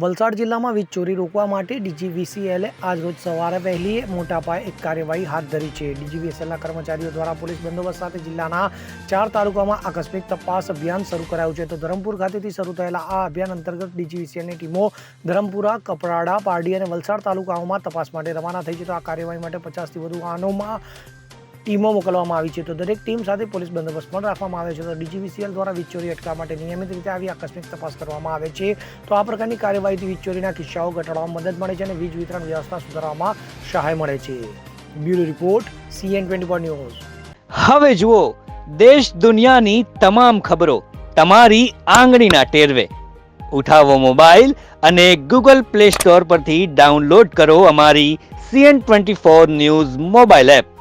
વલસાડ જિલ્લામાં વીજ ચોરી રોકવા માટે ડીજીવીસીએલે રોજ સવારે વહેલી મોટા પાયે એક કાર્યવાહી હાથ ધરી છે. ડીજીવીએસએલના કર્મચારીઓ દ્વારા પોલીસ બંદોબસ્ત સાથે જિલ્લાના ચાર તાલુકામાં આકસ્મિક તપાસ અભિયાન શરૂ કરાયું છે. તો ધરમપુર ખાતેથી શરૂ થયેલા આ અભિયાન અંતર્ગત ડીજીવીસીએલની ટીમો ધરમપુરા, કપરાડા, પારડી અને વલસાડ તાલુકાઓમાં તપાસ માટે રવાના થઈ છે. તો આ કાર્યવાહી માટે પચાસથી વધુ વાહનોમાં ટીમો મોકલવામાં આવી છે. તો દરેક ટીમ સાથે પોલીસ બંદોબસ્ત પણ રાખવામાં આવે છે. તો ડીજીવીસીએલ દ્વારા વીજચોરી અટકાવવા માટે નિયમિત રીતે આવી આકસ્મિક તપાસ કરવામાં આવે છે. તો આ પ્રકારની કાર્યવાહીથી વીજચોરીના કિસ્સાઓ ઘટાડવામાં મદદ મળે છે અને વીજ વિતરણ વ્યવસ્થા સુધારવામાં સહાય મળે છે. Bureau report, CN twenty four news. હવે જુઓ, દેશ દુનિયાની તમામ ખબરો તમારી આંગળીના ટેરવે. ઉઠાવો મોબાઈલ અને ગૂગલ પ્લે સ્ટોર પરથી ડાઉનલોડ કરો અમારી CN twenty four news mobile app.